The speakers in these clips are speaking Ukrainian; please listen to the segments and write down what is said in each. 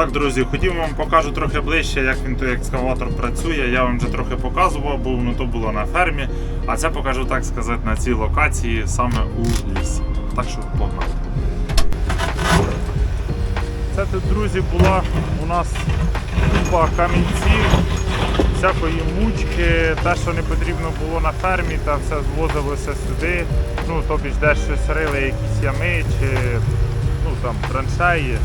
Так, друзі, хотів вам покажу трохи ближче, як він той екскаватор працює. Я вам вже трохи показував, бо воно то було на фермі. А це покажу, так сказати, на цій локації саме у лісі. Так що погнали. Це тут, друзі, була у нас купа камінців, всякої мучки, те, що не потрібно було на фермі, та все звозилося сюди. Ну, тобі ж десь щось рили, якісь ями чи ну, там, траншеї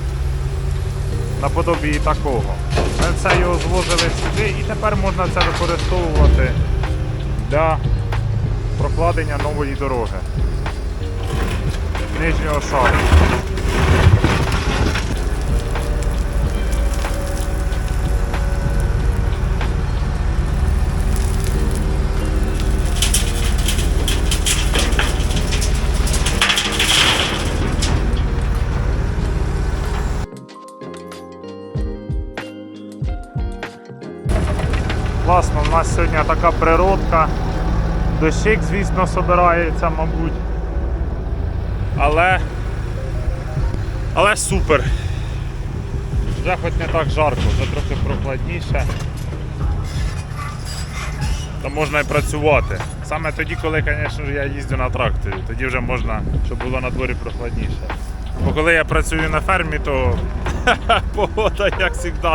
наподобі такого. Ми все його звозили сюди і тепер можна це використовувати для прокладення нової дороги нижнього шару. Сьогодні така природка. Дощик, звісно, собирається, мабуть. Але. Але супер. Вже хоч не так жарко, вже трохи прохладніше. Та можна і працювати. Саме тоді, коли, звісно я їздю на тракторі, тоді вже можна, щоб було на дворі прохладніше. Бо коли я працюю на фермі, то погода, як завжди,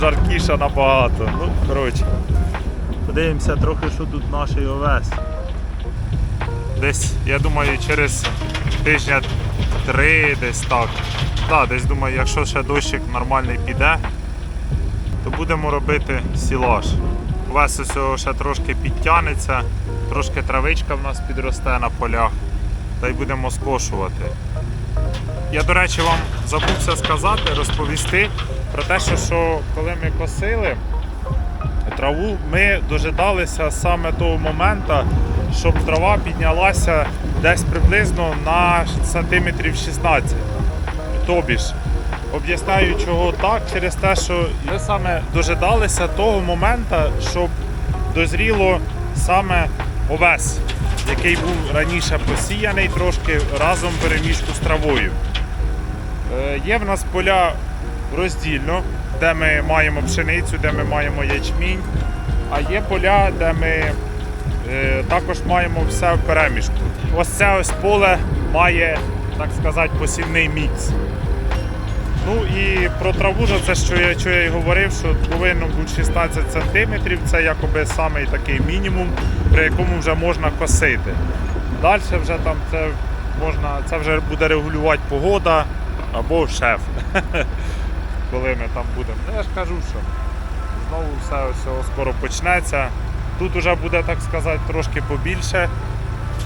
жаркіша набагато. Ну, коротше. Подивимося трохи, що тут наш овес. Десь, я думаю, через тижня три десь так. Так, десь думаю, якщо ще дощик нормальний піде, то будемо робити сілаж. Овес ось ще трошки підтягнеться, трошки травичка в нас підросте на полях, та й будемо скошувати. Я, до речі, вам забувся сказати, розповісти про те, що, що коли ми косили траву, ми дожидалися саме того моменту, щоб трава піднялася десь приблизно на сантиметрів 16. Тобі ж, об'ясняю, чого так, через те, що ми саме дожидалися того моменту, щоб дозріло саме овес, який був раніше посіяний трошки разом переміжку з травою. Е, Є в нас поля роздільно, де ми маємо пшеницю, де ми маємо ячмінь, а є поля, де ми е, також маємо все в переміжку. Ось це ось поле має, так сказати, посівний мікс. Ну і про траву, ж це що я, що я і говорив, що повинно бути 16 см, це якоби самий такий мінімум, при якому вже можна косити. Далі вже там це можна, це вже буде регулювати погода або шеф. Коли ми там будемо. Ну, я ж кажу, що знову все ось скоро почнеться. Тут вже буде, так сказати, трошки побільше,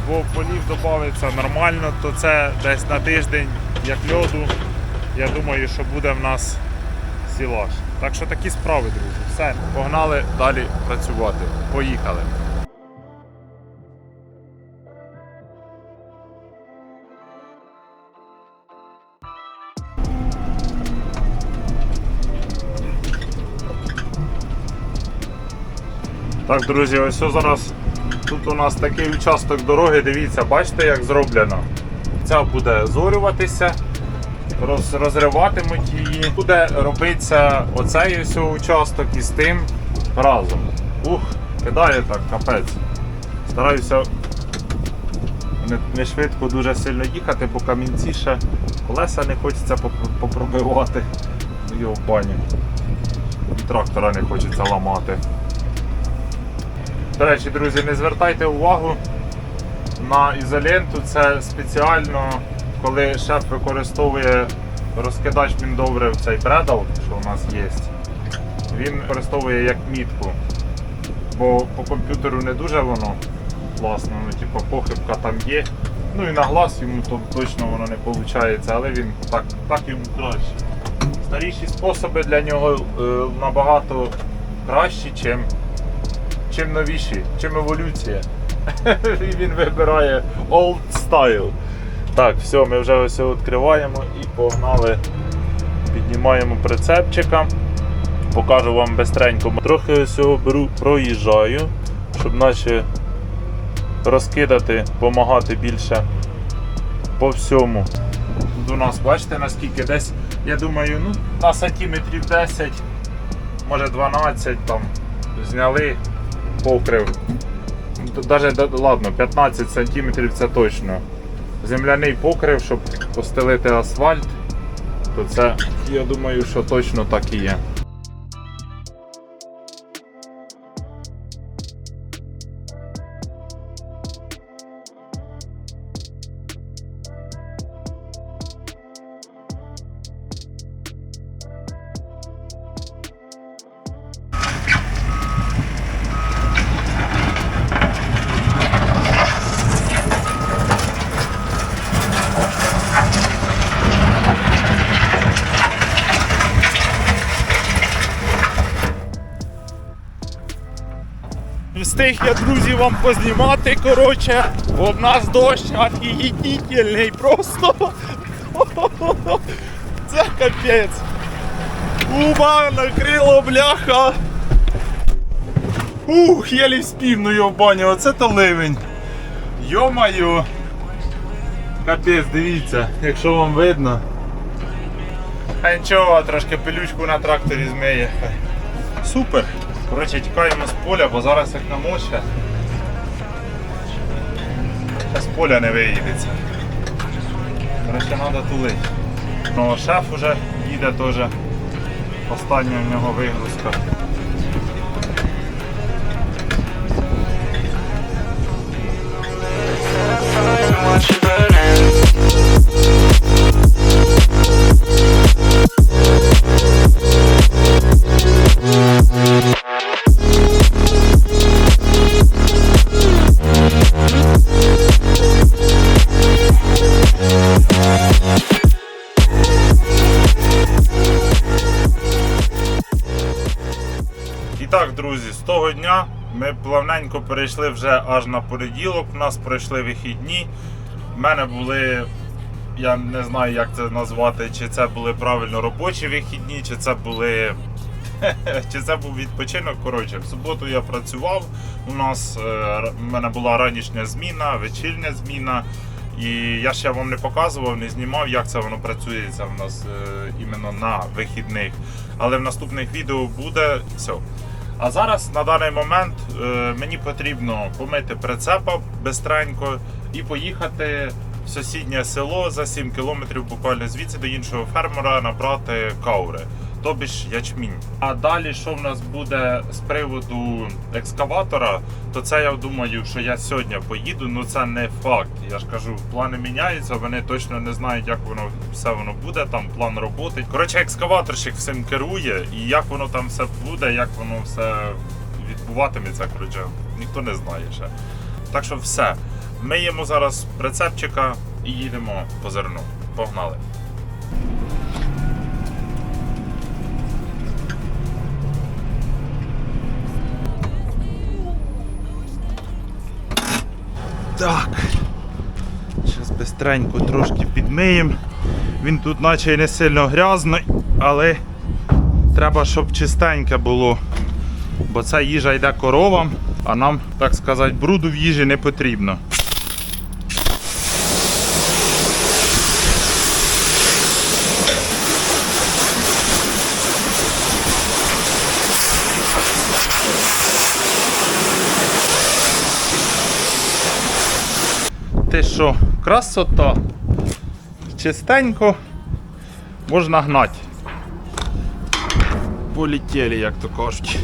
бо полів додається нормально, то це десь на тиждень, як льоду. Я думаю, що буде в нас сілаж. Так що такі справи, друзі. Все, погнали далі працювати. Поїхали. Так, друзі, ось зараз тут у нас такий участок дороги, дивіться, бачите, як зроблено. Ця буде зорюватися, роз, розриватимуть її. Буде робитися оцей ось участок із тим разом. Ух, кидає так, капець. Стараюся не, не швидко дуже сильно їхати, бо камінці ще колеса не хочеться попробивати. Ну, Його баню. І трактора не хочеться ламати. До речі, друзі, не звертайте увагу на ізоленту. Це спеціально, коли шеф використовує розкидач міндобрив цей предал, що у нас є. Він використовує як мітку. Бо по комп'ютеру не дуже воно класно, ну типу похибка там є. Ну і на глаз йому то точно воно не виходить, але він так, так йому краще. Старіші способи для нього е, набагато кращі, чим чим новіші, чим еволюція. І він вибирає old style. Так, все, ми вже ось відкриваємо і погнали. Піднімаємо прицепчика. Покажу вам бистренько. Трохи ось беру, проїжджаю, щоб наче розкидати, допомагати більше по всьому Тут у нас, бачите, наскільки десь, я думаю, ну, на сантиметрів 10, може 12 там зняли покрив. Навіть ладно, 15 сантиметрів це точно. Земляний покрив, щоб постелити асфальт, то це, я думаю, що точно так і є. Встиг я, друзі, вам познімати, коротше, в нас дощ офігітельний просто. Це капець. Уба, накрило, бляха. Ух, єлі спів, ну йобані, оце то ливень. Йо-моє. Капець, дивіться, якщо вам видно. А нічого, трошки пилючку на тракторі змиє. Супер. Коротше, тікаємо з поля, бо зараз як намоче. З поля не виїдеться. Коротше, треба тулити. Ну, шеф уже їде теж. Остання в нього вигрузка. Watch друзі, з того дня ми плавненько перейшли вже аж на понеділок. У нас пройшли вихідні. У мене були, я не знаю, як це назвати, чи це були правильно робочі вихідні, чи це були. Чи це був відпочинок? Коротше, в суботу я працював. У нас е, в мене була ранішня зміна, вечірня зміна. І я ще вам не показував, не знімав, як це воно працює в нас е, іменно на вихідних. Але в наступних відео буде все. А зараз на даний момент е, мені потрібно помити прицепа бистренько і поїхати в сусіднє село за 7 кілометрів буквально звідси до іншого фермера набрати каури, тобі ж ячмінь. А далі, що в нас буде з приводу екскаватора, то це я думаю, що я сьогодні поїду. Ну це не факт. Я ж кажу, плани міняються. Вони точно не знають, як воно все воно буде. Там план роботи. Коротше, екскаваторщик всім керує, і як воно там все буде, як воно все відбуватиметься. Коротше, ніхто не знає ще. Так що все. Миємо зараз прицепчика і їдемо по зерну. Погнали. Зараз бистренько трошки підмиємо. Він тут наче й не сильно грязний, але треба, щоб чистеньке було. Бо ця їжа йде коровам, а нам, так сказати, бруду в їжі не потрібно. Ти що, красота? Чистенько можна гнати. Полетіли, як то кажуть.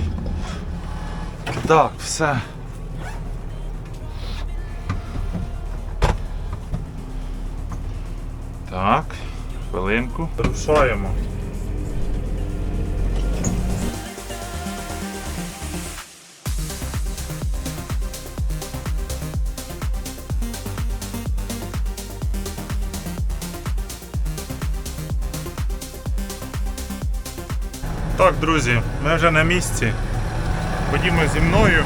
Так, все. Так, хвилинку. Рушаємо. Так, друзі, ми вже на місці. Ходімо зі мною.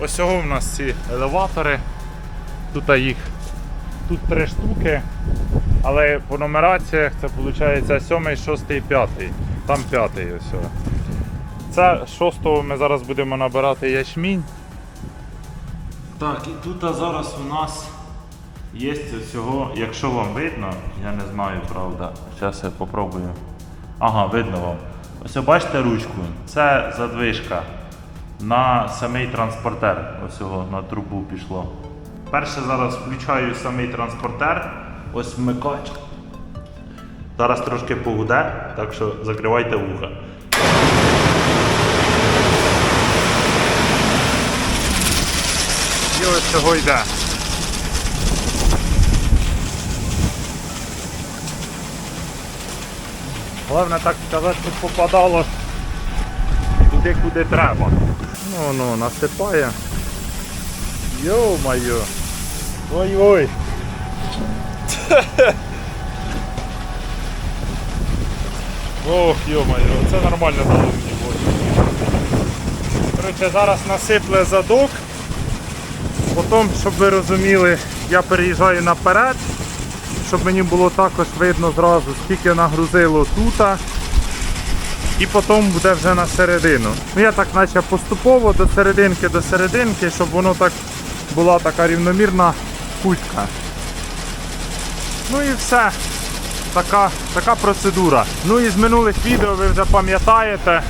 Ось цього в нас ці елеватори. Тут їх тут три штуки. Але по нумераціях це виходить 7, 6 і 5. Там 5 ось. Це 6 ми зараз будемо набирати ячмінь. Так, і тут зараз у нас Є цього, якщо вам видно, я не знаю, правда. Зараз я попробую. Ага, видно вам. Ось бачите ручку. Це задвижка на самий транспортер. Ось його на трубу пішло. Перше зараз включаю самий транспортер. Ось вмикач. Зараз трошки погуде, так що закривайте вуха. І ось цього йде. Головне так сказати, щоб попадало туди, куди треба. Ну, ну, насипає. Йо-моє. Ой-ой. Ох, йо-моє, це нормально дало мені воду. Коротше, зараз насипле задок. Потім, щоб ви розуміли, я переїжджаю наперед, щоб мені було також видно зразу, скільки нагрузило тут. І потім буде вже на середину. Ну я так наче поступово до серединки до серединки, щоб воно так була така рівномірна кулька. Ну і все. Така, така процедура. Ну і з минулих відео ви вже пам'ятаєте,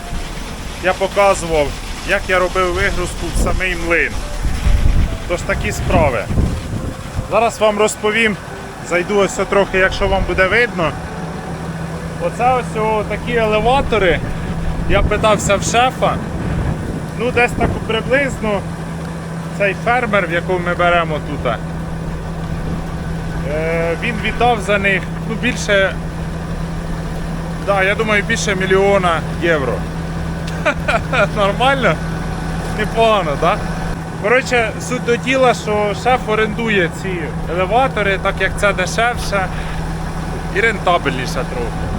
я показував, як я робив вигрузку в самий млин. Тож такі справи. Зараз вам розповім, зайду ось трохи, якщо вам буде видно. Оце ось о, такі елеватори. Я питався в шефа. Ну, десь так приблизно цей фермер, в якого ми беремо тут. Е, він віддав за них ну, більше. Да, я думаю, більше мільйона євро. Нормально? Непогано, так? Коротше, суть до діла, що шеф орендує ці елеватори, так як це дешевше і рентабельніше трохи.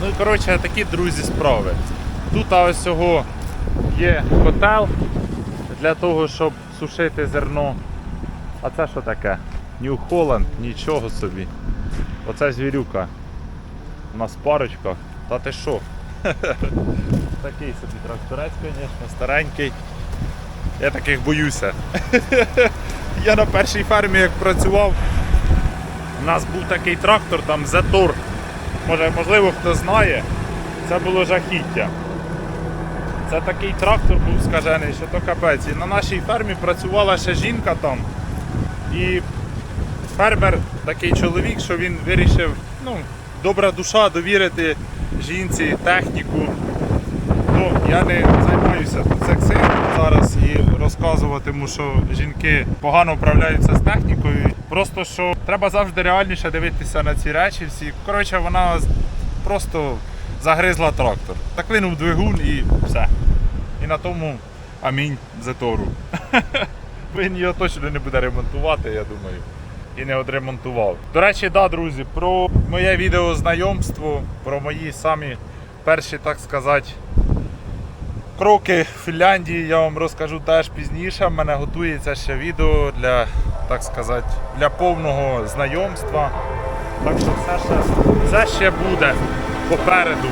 Ну і коротше, такі друзі справи. Тут ось цього є котел для того, щоб сушити зерно. А це що таке? Нью Холланд, нічого собі. Оце звірюка. У нас парочка. Та ти що? Такий собі тракторець, звісно, старенький. Я таких боюся. Я на першій фермі як працював, у нас був такий трактор, там Зетор. Може, можливо, хто знає, це було жахіття. Це такий трактор був скажений, що то капець. І на нашій фермі працювала ще жінка там. І фермер такий чоловік, що він вирішив, ну, добра душа довірити жінці техніку. Ну, я не займаюся тут зараз і розказуватиму, що жінки погано вправляються з технікою. Просто що треба завжди реальніше дивитися на ці речі всі. Коротше, вона просто загризла трактор. Заклинув двигун і все. І на тому амінь затору. Він його точно не буде ремонтувати, я думаю. І не одремонтував. До речі, да, друзі, про моє відео знайомство, про мої самі перші, так сказати, кроки Фінляндії я вам розкажу теж пізніше. У мене готується ще відео для, так сказати, для повного знайомства. Так що все ще, все ще буде попереду.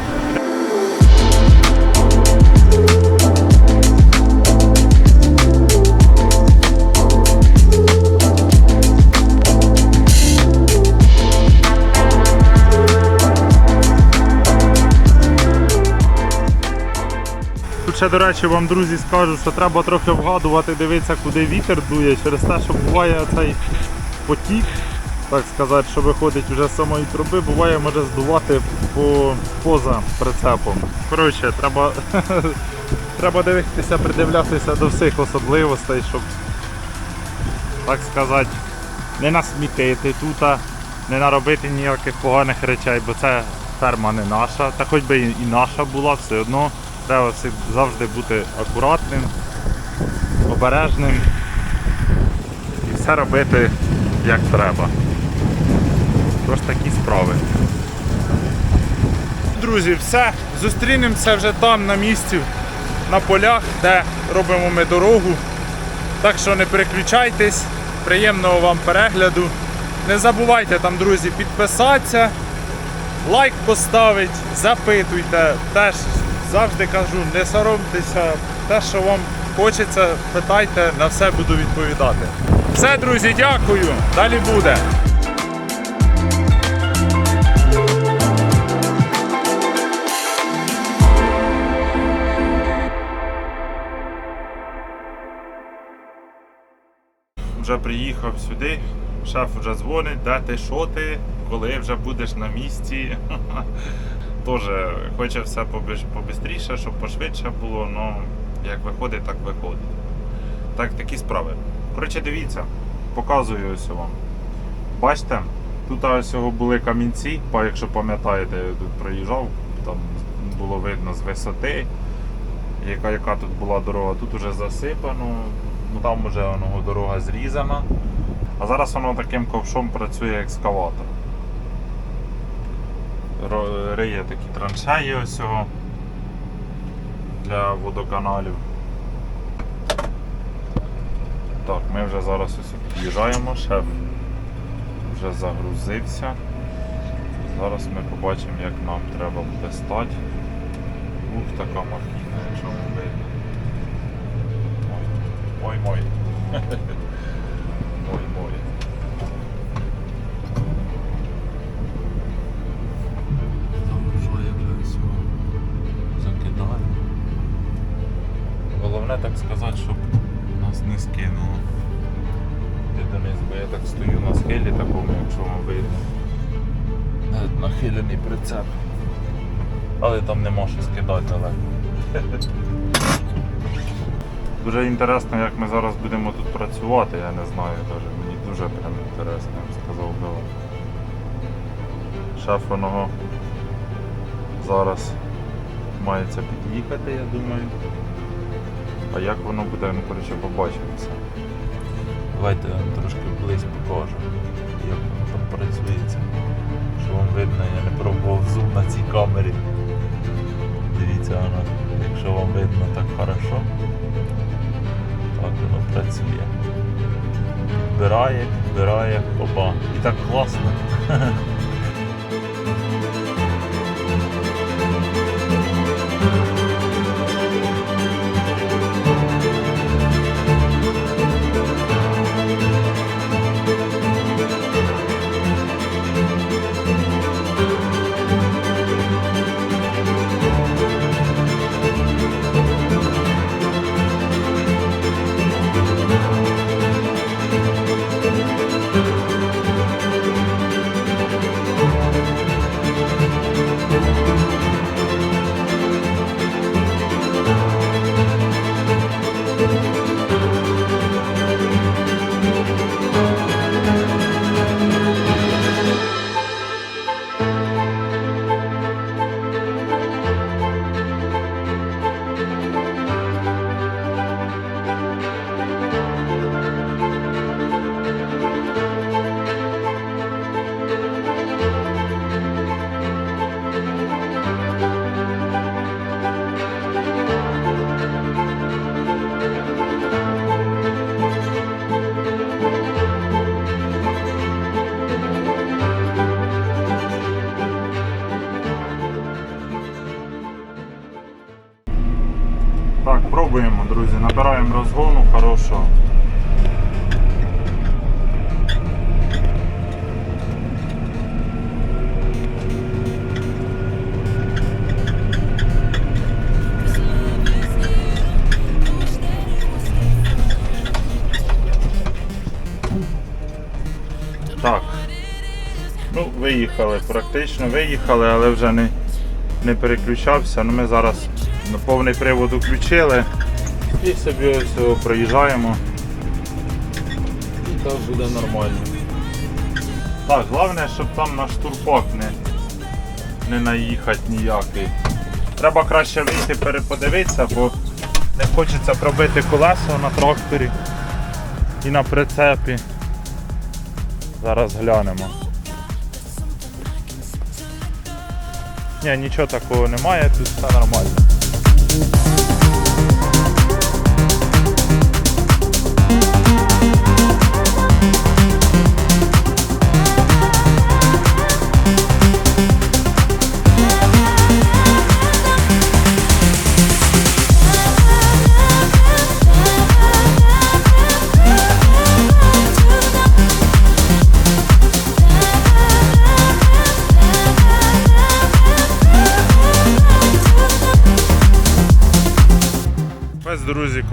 Ще, до речі, вам, друзі, скажу, що треба трохи вгадувати, дивитися, куди вітер дує, через те, що буває цей потік, так сказати, що виходить вже з самої труби, буває може здувати по, поза прицепом. Коротше, треба, треба дивитися, придивлятися до всіх особливостей, щоб, так сказати, не насмітити тут, не наробити ніяких поганих речей, бо це ферма не наша, та хоч би і наша була, все одно треба завжди бути акуратним, обережним і все робити як треба. Тож такі справи. Друзі, все. Зустрінемося вже там на місці, на полях, де робимо ми дорогу. Так що не переключайтесь, приємного вам перегляду. Не забувайте там, друзі, підписатися, лайк поставити, запитуйте. Теж завжди кажу, не соромтеся, те, що вам хочеться, питайте, на все буду відповідати. Все, друзі, дякую. Далі буде. Вже приїхав сюди, шеф вже дзвонить, де ти, що ти, коли вже будеш на місці. Тоже хоче все побистріше, щоб пошвидше було, але як виходить, так виходить. Так, такі справи. Коротше, дивіться, показую ось вам. Бачите, тут ось були камінці, якщо пам'ятаєте, я тут проїжджав, там було видно з висоти, яка, яка тут була дорога. Тут вже засипано, ну там вже воно, дорога зрізана. А зараз воно таким ковшом працює екскаватор. Риє такі траншеї ось для водоканалів. Так, ми вже зараз ось під'їжджаємо, шеф вже загрузився. Зараз ми побачимо, як нам треба буде стати. Ух, така махіна, якщо вам видно. Ой, Головне так сказати, щоб нас не скинуло. Ти донизу, бо я так стою на схилі такому, якщо вам видно. Навіть Нахилений прицеп. Але там нема що скидати далеко. Дуже інтересно, як ми зараз будемо тут працювати, я не знаю даже. Мені дуже прям інтересно, я б сказав би. Шеф воного зараз мається під'їхати, я думаю. А як воно буде, ну коротше, побачимося. Давайте я вам трошки близько покажу, як воно там працюється. Що вам видно, я не пробував зум на цій камері. Дивіться воно, якщо вам видно так хорошо, так воно працює. Підбирає, підбирає, опа. І так класно. практично виїхали, але вже не, не переключався. Ну, ми зараз на повний привод включили і собі ось проїжджаємо. І так буде нормально. Так, головне, щоб там на штурпак не, не наїхати ніякий. Треба краще вийти переподивитися, бо не хочеться пробити колесо на тракторі і на прицепі. Зараз глянемо. Ні, нічого такого немає, тут все нормально.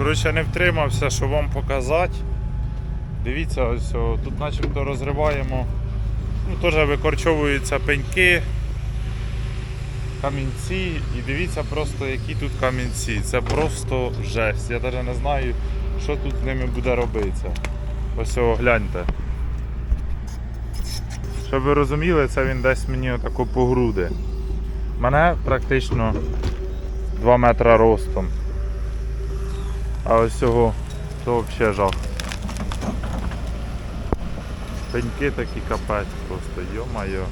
Коротше, не втримався, щоб вам показати. Дивіться, ось о, тут начебто розриваємо. Ну, теж викорчовуються пеньки, камінці. І дивіться просто, які тут камінці. Це просто жесть. Я навіть не знаю, що тут з ними буде робитися. Ось о, гляньте. Щоб ви розуміли, це він десь мені отако по груди. Мене практично 2 метра ростом. А ось цього то взагалі жах. Пеньки такі капець просто, йо-майо.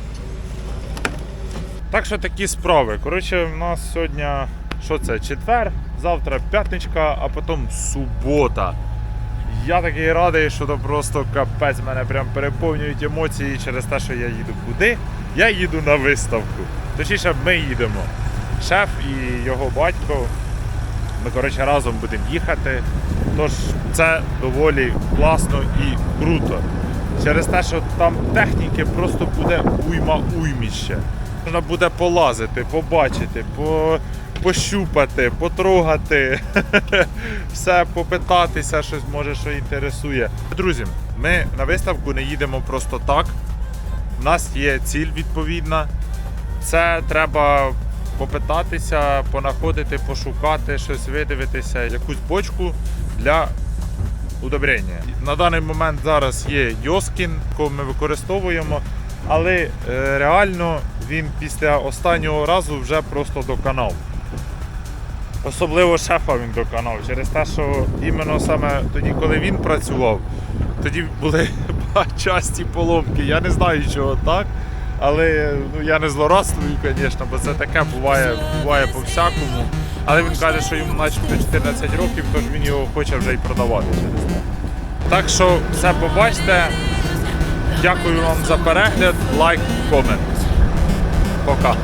Так що такі справи. Коротше, в нас сьогодні що це? Четвер, завтра п'ятничка, а потім субота. Я такий радий, що то просто капець мене прям переповнюють емоції через те, що я їду куди. Я їду на виставку. Точніше, ми їдемо. Шеф і його батько. Ми, коротше, разом будемо їхати. Тож це доволі класно і круто. Через те, що там техніки просто буде уйма уйміще. Можна буде полазити, побачити, по... пощупати, потрогати, все попитатися, щось може, що інтересує. Друзі, ми на виставку не їдемо просто так. У нас є ціль відповідна. Це треба попитатися, понаходити, пошукати, щось видивитися, якусь бочку для удобрення. На даний момент зараз є Йоскін, якого ми використовуємо, але е, реально він після останнього разу вже просто доконав. Особливо шефа він доконав через те, що іменно саме тоді, коли він працював, тоді були часті поломки. Я не знаю, чого так. Але ну, я не злорадствую, звісно, бо це таке буває, буває по-всякому. Але він каже, що йому начебто 14 років, тож він його хоче вже й продавати через те. Так що все побачите. Дякую вам за перегляд, лайк, комент. Пока.